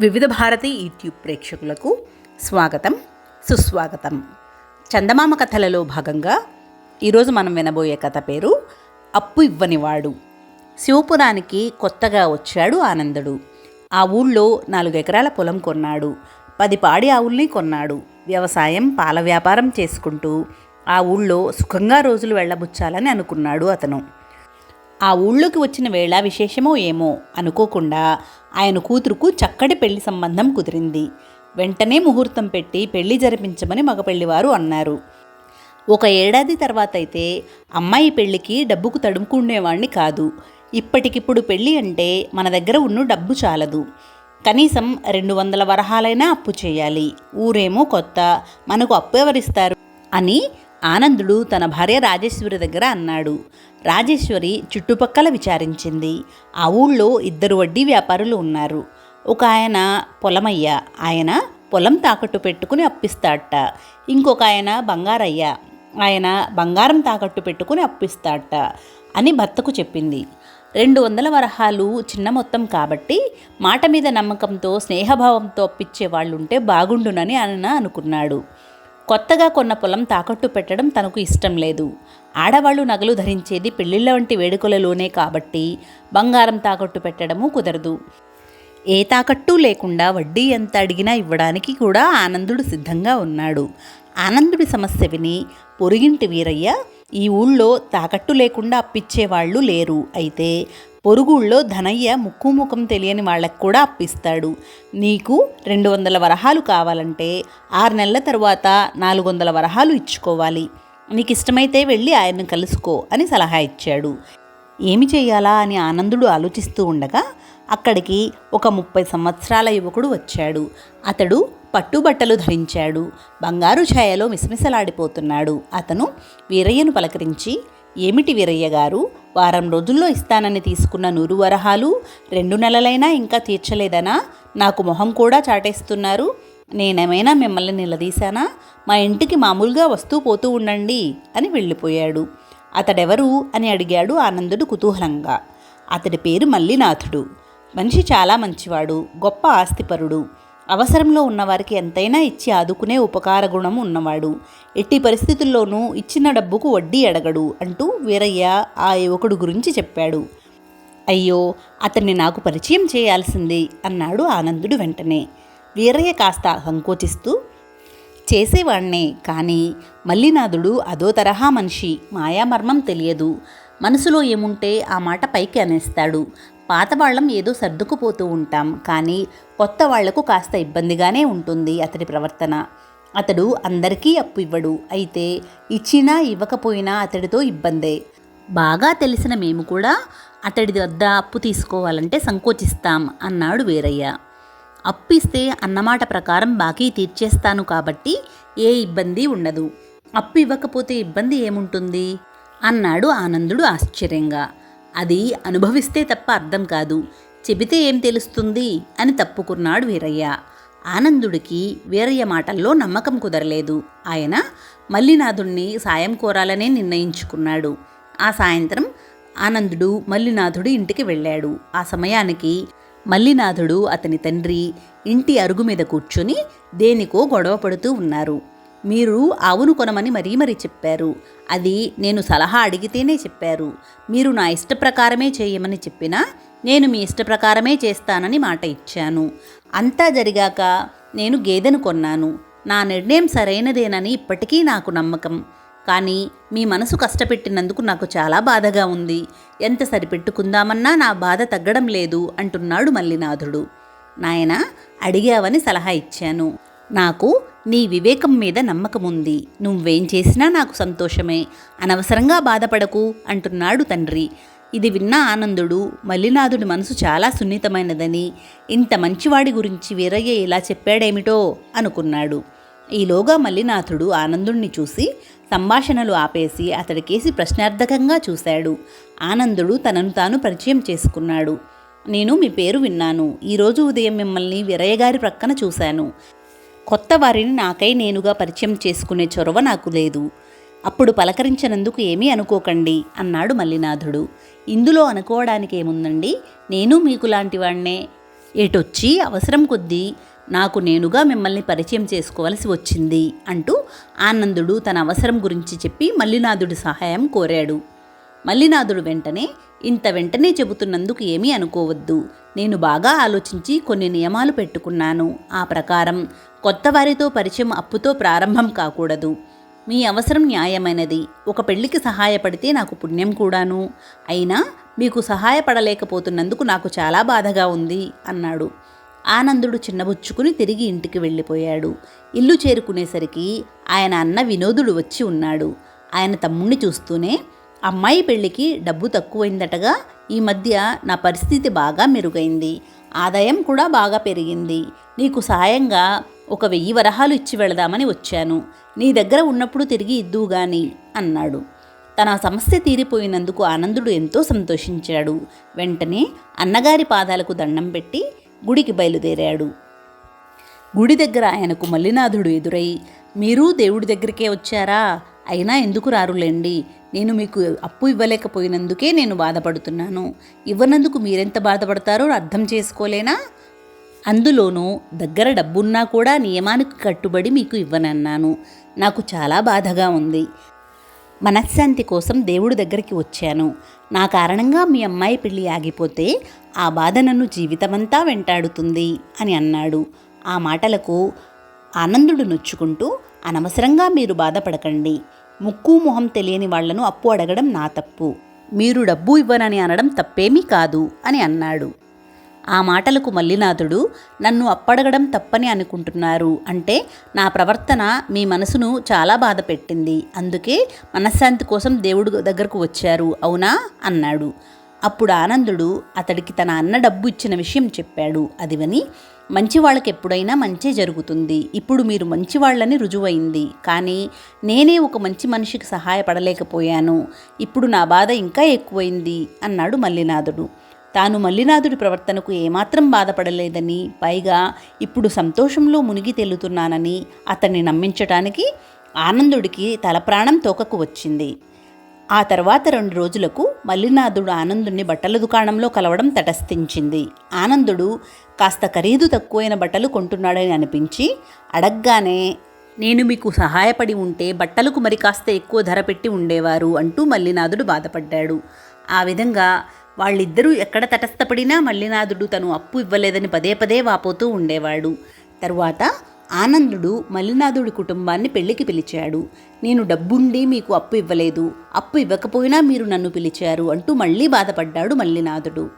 వివిధ భారతి యూట్యూబ్ ప్రేక్షకులకు స్వాగతం సుస్వాగతం. చందమామ కథలలో భాగంగా ఈరోజు మనం వినబోయే కథ పేరు అప్పు ఇవ్వనివాడు శివపురానికి కొత్తగా వచ్చాడు ఆనందుడు. ఆ ఊళ్ళో నాలుగు ఎకరాల పొలం కొన్నాడు. పది పాడి ఆవుల్ని కొన్నాడు. వ్యవసాయం పాల వ్యాపారం చేసుకుంటూ ఆ ఊళ్ళో సుఖంగా రోజులు వెళ్ళబుచ్చాలని అనుకున్నాడు అతను. ఆ ఊళ్ళోకి వచ్చిన వేళ విశేషమో ఏమో అనుకోకుండా ఆయన కూతురుకు చక్కటి పెళ్ళి సంబంధం కుదిరింది. వెంటనే ముహూర్తం పెట్టి పెళ్ళి జరిపించమని మగపెళ్ళివారు అన్నారు. ఒక ఏడాది తర్వాత అయితే అమ్మాయి పెళ్ళికి డబ్బుకు తడుముకునేవాణ్ణి కాదు. ఇప్పటికిప్పుడు పెళ్ళి అంటే మన దగ్గర ఉన్న డబ్బు చాలదు. కనీసం రెండు వందల వరహాలైనా అప్పు చేయాలి. ఊరేమో కొత్త మనకు అప్పు ఎవరిస్తారు? అని ఆనందుడు తన భార్య రాజేశ్వరి దగ్గర అన్నాడు. రాజేశ్వరి చుట్టుపక్కల విచారించింది. ఆ ఊళ్ళో ఇద్దరు వడ్డీ వ్యాపారులు ఉన్నారు. ఒక ఆయన పొలమయ్య ఆయన పొలం తాకట్టు పెట్టుకుని అప్పిస్తాడట. ఇంకొక ఆయన బంగారయ్య ఆయన బంగారం తాకట్టు పెట్టుకుని అప్పిస్తాడట అని భర్తకు చెప్పింది. రెండు వందల వరహాలు చిన్న మొత్తం కాబట్టి మాట మీద నమ్మకంతో స్నేహభావంతో అప్పిచ్చే వాళ్ళుంటే బాగుండునని ఆయన అనుకున్నాడు. కొత్తగా కొన్న పొలం తాకట్టు పెట్టడం తనకు ఇష్టం లేదు. ఆడవాళ్ళు నగలు ధరించేది పెళ్ళిళ్ళ వంటి వేడుకలలోనే కాబట్టి బంగారం తాకట్టు పెట్టడము కుదరదు. ఏ తాకట్టు లేకుండా వడ్డీ ఎంత అడిగినా ఇవ్వడానికి కూడా ఆనందుడు సిద్ధంగా ఉన్నాడు. ఆనందుడి సమస్య విని పొరుగింటి వీరయ్య ఈ ఊళ్ళో తాకట్టు లేకుండా అప్పిచ్చేవాళ్ళు లేరు. అయితే పొరుగుళ్ళో ధనయ్య ముక్కు ముఖం తెలియని వాళ్ళకు కూడా అప్పిస్తాడు. నీకు రెండు వందల వరహాలు కావాలంటే ఆరు నెలల తర్వాత నాలుగు వందల వరహాలు ఇచ్చుకోవాలి. నీకు ఇష్టమైతే వెళ్ళి ఆయన్ను కలుసుకో అని సలహా ఇచ్చాడు. ఏమి చేయాలా అని ఆనందుడు ఆలోచిస్తూ ఉండగా అక్కడికి ఒక ముప్పై సంవత్సరాల యువకుడు వచ్చాడు. అతడు పట్టుబట్టలు ధరించాడు. బంగారు ఛాయలో మిసమిసలాడిపోతున్నాడు. అతను వీరయ్యను పలకరించి ఏమిటి వీరయ్య గారు? వారం రోజుల్లో ఇస్తానని తీసుకున్న నూరు వరహాలు రెండు నెలలైనా ఇంకా తీర్చలేదనా? నాకు మొహం కూడా చాటేస్తున్నారు. నేనేమైనా మిమ్మల్ని నిలదీశానా? మా ఇంటికి మామూలుగా వస్తూ పోతూ ఉండండి అని వెళ్ళిపోయాడు. అతడెవరు? అని అడిగాడు ఆనందుడు కుతూహలంగా. అతడి పేరు మల్లినాథుడు. మనిషి చాలా మంచివాడు గొప్ప ఆస్తిపరుడు. అవసరంలో ఉన్నవారికి ఎంతైనా ఇచ్చి ఆదుకునే ఉపకార గుణం ఉన్నవాడు. ఎట్టి పరిస్థితుల్లోనూ ఇచ్చిన డబ్బుకు వడ్డీ అడగడు అంటూ వీరయ్య ఆ యువకుడు గురించి చెప్పాడు. అయ్యో అతన్ని నాకు పరిచయం చేయాల్సింది అన్నాడు ఆనందుడు వెంటనే. వీరయ్య కాస్త సంకోచిస్తూ చేసేవాణ్ణే కానీ మల్లినాథుడు అదో తరహా మనిషి మాయామర్మం తెలియదు. మనసులో ఏముంటే ఆ మాట పైకి అనేస్తాడు. పాత వాళ్ళం ఏదో సర్దుకుపోతూ ఉంటాం. కానీ కొత్త వాళ్ళకు కాస్త ఇబ్బందిగానే ఉంటుంది అతడి ప్రవర్తన. అతడు అందరికీ అప్పు ఇవ్వడు. అయితే ఇచ్చినా ఇవ్వకపోయినా అతడితో ఇబ్బందే. బాగా తెలిసిన మేము కూడా అతడి వద్ద అప్పు తీసుకోవాలంటే సంకోచిస్తాం అన్నాడు వీరయ్య. అప్పు ఇస్తే అన్నమాట ప్రకారం బాకీ తీర్చేస్తాను కాబట్టి ఏ ఇబ్బంది ఉండదు. అప్పు ఇవ్వకపోతే ఇబ్బంది ఏముంటుంది? అన్నాడు ఆనందుడు ఆశ్చర్యంగా. అది అనుభవిస్తే తప్ప అర్థం కాదు. చెబితే ఏం తెలుస్తుంది? అని తప్పుకున్నాడు వీరయ్య. ఆనందుడికి వీరయ్య మాటల్లో నమ్మకం కుదరలేదు. ఆయన మల్లినాథుణ్ణి సాయం కోరాలనే నిర్ణయించుకున్నాడు. ఆ సాయంత్రం ఆనందుడు మల్లినాథుడి ఇంటికి వెళ్ళాడు. ఆ సమయానికి మల్లినాథుడు అతని తండ్రి ఇంటి అరుగు మీద కూర్చొని దేనికో గొడవ పడుతూ ఉన్నారు. మీరు ఆవును కొనమని మరీ మరీ చెప్పారు. అది నేను సలహా అడిగితేనే చెప్పారు. మీరు నా ఇష్ట ప్రకారమే చేయమని చెప్పినా నేను మీ ఇష్ట ప్రకారమే చేస్తానని మాట ఇచ్చాను. అంతా జరిగాక నేను గేదెను కొన్నాను. నా నిర్ణయం సరైనదేనని ఇప్పటికీ నాకు నమ్మకం. కానీ మీ మనసు కష్టపెట్టినందుకు నాకు చాలా బాధగా ఉంది. ఎంత సరిపెట్టుకుందామన్నా నా బాధ తగ్గడం లేదు అంటున్నాడు మల్లినాథుడు. నాయన అడిగావని సలహా ఇచ్చాను. నాకు నీ వివేకం మీద నమ్మకముంది నువ్వేం చేసినా నాకు సంతోషమే. అనవసరంగా బాధపడకు అంటున్నాడు తండ్రి. ఇది విన్న ఆనందుడు మల్లినాథుడి మనసు చాలా సున్నితమైనదని ఇంత మంచివాడి గురించి వీరయ్య ఇలా చెప్పాడేమిటో అనుకున్నాడు. ఈలోగా మల్లినాథుడు ఆనందుణ్ణి చూసి సంభాషణలు ఆపేసి అతడికేసి ప్రశ్నార్థకంగా చూశాడు. ఆనందుడు తనను తాను పరిచయం చేసుకున్నాడు. నేను మీ పేరు విన్నాను. ఈరోజు ఉదయం మిమ్మల్ని వీరయ్య గారి ప్రక్కన చూశాను. కొత్త వారిని నాకై నేనుగా పరిచయం చేసుకునే చొరవ నాకు లేదు. అప్పుడు పలకరించినందుకు ఏమీ అనుకోకండి అన్నాడు మల్లినాథుడు. ఇందులో అనుకోవడానికి ఏముందండి? నేను మీకు లాంటి వాణ్ణే. ఏటొచ్చి అవసరం కొద్దీ నాకు నేనుగా మిమ్మల్ని పరిచయం చేసుకోవలసి వచ్చింది అంటూ ఆనందుడు తన అవసరం గురించి చెప్పి మల్లినాథుడి సహాయం కోరాడు. మల్లినాథుడు వెంటనే ఇంత వెంటనే చెబుతున్నందుకు ఏమీ అనుకోవద్దు. నేను బాగా ఆలోచించి కొన్ని నియమాలు పెట్టుకున్నాను. ఆ ప్రకారం కొత్త వారితో పరిచయం అప్పుతో ప్రారంభం కాకూడదు. మీ అవసరం న్యాయమైనది. ఒక పెళ్ళికి సహాయపడితే నాకు పుణ్యం కూడాను. అయినా మీకు సహాయపడలేకపోతున్నందుకు నాకు చాలా బాధగా ఉంది అన్నాడు. ఆనందుడు చిన్నబుచ్చుకుని తిరిగి ఇంటికి వెళ్ళిపోయాడు. ఇల్లు చేరుకునేసరికి ఆయన అన్న వినోదుడు వచ్చి ఉన్నాడు. ఆయన తమ్ముణ్ణి చూస్తూనే అమ్మాయి పెళ్ళికి డబ్బు తక్కువైందటగా ఈ మధ్య నా పరిస్థితి బాగా మెరుగైంది. ఆదాయం కూడా బాగా పెరిగింది. నీకు సహాయంగా ఒక వెయ్యి వరహాలు ఇచ్చి వెళదామని వచ్చాను. నీ దగ్గర ఉన్నప్పుడు తిరిగి ఇద్దువు గాని అన్నాడు. తన సమస్య తీరిపోయినందుకు ఆనందుడు ఎంతో సంతోషించాడు. వెంటనే అన్నగారి పాదాలకు దండం పెట్టి గుడికి బయలుదేరాడు. గుడి దగ్గర ఆయనకు మల్లినాథుడు ఎదురై మీరు దేవుడి దగ్గరికే వచ్చారా? అయినా ఎందుకు రారులేండి? నేను మీకు అప్పు ఇవ్వలేకపోయినందుకే నేను బాధపడుతున్నాను. ఇవ్వనందుకు మీరెంత బాధపడతారో అర్థం చేసుకోలేనా? అందులోనూ దగ్గర డబ్బున్నా కూడా నియమానికి కట్టుబడి మీకు ఇవ్వనన్నాను. నాకు చాలా బాధగా ఉంది. మనశ్శాంతి కోసం దేవుడి దగ్గరికి వచ్చాను. నా కారణంగా మీ అమ్మాయి పెళ్ళి ఆగిపోతే ఆ బాధ నన్ను జీవితమంతా వెంటాడుతుంది అని అన్నాడు. ఆ మాటలకు ఆనందుడు నొచ్చుకుంటూ అనవసరంగా మీరు బాధపడకండి. ముక్కు మొహం తెలియని వాళ్ళను అప్పు అడగడం నా తప్పు. మీరు డబ్బు ఇవ్వనని అనడం తప్పేమీ కాదు అని అన్నాడు. ఆ మాటలకు మల్లినాథుడు నన్ను అప్పడగడం తప్పని అనుకుంటున్నారు అంటే నా ప్రవర్తన మీ మనసును చాలా బాధ పెట్టింది. అందుకే మనశ్శాంతి కోసం దేవుడు దగ్గరకు వచ్చారు అవునా? అన్నాడు. అప్పుడు ఆనందుడు అతడికి తన అన్న డబ్బు ఇచ్చిన విషయం చెప్పాడు. అది విని మంచి వాళ్ళకి ఎప్పుడైనా మంచే జరుగుతుంది. ఇప్పుడు మీరు మంచి వాళ్ళని రుజువైంది. కానీ నేనే ఒక మంచి మనిషికి సహాయపడలేకపోయాను. ఇప్పుడు నా బాధ ఇంకా ఎక్కువైంది అన్నాడు మల్లినాథుడు. తాను మల్లినాథుడి ప్రవర్తనకు ఏమాత్రం బాధపడలేదని పైగా ఇప్పుడు సంతోషంలో మునిగి తేలుతున్నానని అతన్ని నమ్మించటానికి ఆనందుడికి తల ప్రాణం తోకకు వచ్చింది. ఆ తర్వాత రెండు రోజులకు మల్లినాథుడు ఆనందుణ్ణి బట్టల దుకాణంలో కలవడం తటస్థించింది. ఆనందుడు కాస్త ఖరీదు తక్కువైన బట్టలు కొంటున్నాడని అనిపించి అడగ్గానే నేను మీకు సహాయపడి ఉంటే బట్టలకు మరి కాస్త ఎక్కువ ధర పెట్టి ఉండేవారు అంటూ మల్లినాథుడు బాధపడ్డాడు. ఆ విధంగా వాళ్ళిద్దరూ ఎక్కడ తటస్థపడినా మల్లినాథుడు తను అప్పు ఇవ్వలేదని పదే పదే వాపోతూ ఉండేవాడు. తరువాత ఆనందుడు మల్లినాథుడి కుటుంబాన్ని పెళ్ళికి పిలిచాడు. నేను డబ్బుండి మీకు అప్పు ఇవ్వలేదు. అప్పు ఇవ్వకపోయినా మీరు నన్ను పిలిచారు అంటూ మళ్ళీ బాధపడ్డాడు మల్లినాథుడు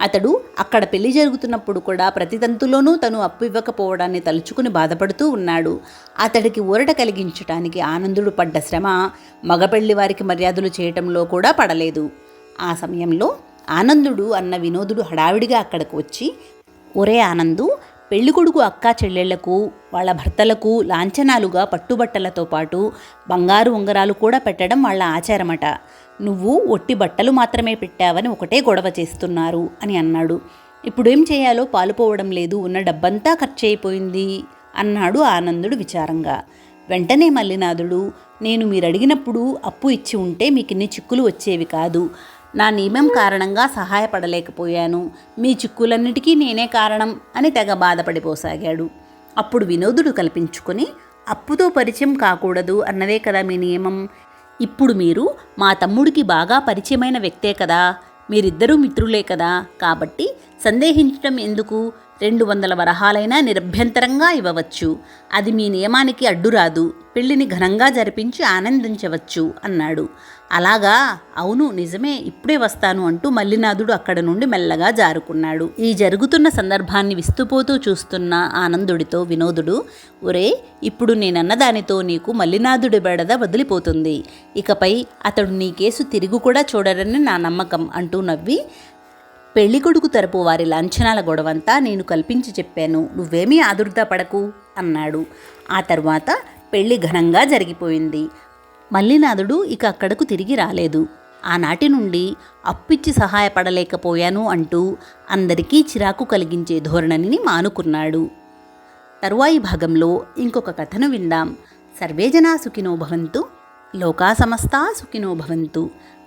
అతడు అక్కడ పెళ్ళి జరుగుతున్నప్పుడు కూడా ప్రతి తంతులోనూ తను అప్పు ఇవ్వకపోవడాన్ని తలుచుకుని బాధపడుతూ ఉన్నాడు. అతడికి ఊరట కలిగించటానికి ఆనందుడు పడ్డ శ్రమ మగపెళ్ళి వారికి మర్యాదలు చేయటంలో కూడా పడలేదు. ఆ సమయంలో ఆనందుడు అన్న వినోదుడు హడావిడిగా అక్కడికి వచ్చి ఒరే ఆనందు పెళ్ళికొడుకు అక్క చెల్లెళ్ళకు వాళ్ళ భర్తలకు లాంఛనాలుగా పట్టుబట్టలతో పాటు బంగారు ఉంగరాలు కూడా పెట్టడం వాళ్ళ ఆచారమట. నువ్వు ఒట్టి బట్టలు మాత్రమే పెట్టావని ఒకటే గొడవ చేస్తున్నారు అని అన్నాడు. ఇప్పుడేం చేయాలో పాలుపోవడం లేదు ఉన్న డబ్బంతా ఖర్చయిపోయింది అన్నాడు ఆనందుడు విచారంగా. వెంటనే మల్లినాథుడు నేను మీరు అడిగినప్పుడు అప్పు ఇచ్చి ఉంటే మీకు ఇన్ని చిక్కులు వచ్చేవి కాదు. నా నియమం కారణంగా సహాయపడలేకపోయాను. మీ చిక్కులన్నిటికీ నేనే కారణం అని తెగ బాధపడిపోసాగాడు. అప్పుడు వినోదుడు కల్పించుకొని అప్పుతో పరిచయం కాకూడదు అన్నదే కదా మీ నియమం. ఇప్పుడు మీరు మా తమ్ముడికి బాగా పరిచయమైన వ్యక్తే కదా. మీరిద్దరూ మిత్రులే కదా. కాబట్టి సందేహించడం ఎందుకు? రెండు వందల వరహాలైనా నిరభ్యంతరంగా ఇవ్వవచ్చు. అది మీ నియమానికి అడ్డురాదు. పెళ్ళిని ఘనంగా జరిపించి ఆనందించవచ్చు అన్నాడు. అలాగా? అవును నిజమే. ఇప్పుడే వస్తాను అంటూ మల్లినాథుడు అక్కడ నుండి మెల్లగా జారుకున్నాడు. ఈ జరుగుతున్న సందర్భాన్ని విస్తుపోతూ చూస్తున్న ఆనందుడితో వినోదుడు ఒరే ఇప్పుడు నేనన్న దానితో నీకు మల్లినాథుడి బెడద వదిలిపోతుంది. ఇకపై అతడు నీ కేసు తిరిగి కూడా చూడరని నా నమ్మకం అంటూ నవ్వి పెళ్ళికొడుకు తరపు వారి లాంఛనాల గొడవంతా నేను కల్పించి చెప్పాను. నువ్వేమీ ఆదుర్దా పడకు అన్నాడు. ఆ తర్వాత పెళ్ళి ఘనంగా జరిగిపోయింది. మల్లినాథుడు ఇక అక్కడకు తిరిగి రాలేదు. ఆనాటి నుండి అప్పిచ్చి సహాయపడలేకపోయాను అంటూ అందరికీ చిరాకు కలిగించే ధోరణిని మానుకున్నాడు. తరువాయి భాగంలో ఇంకొక కథను విందాం. సర్వేజనా సుఖినో భవంతు లోకా సమస్తా సుఖినో భవంతు.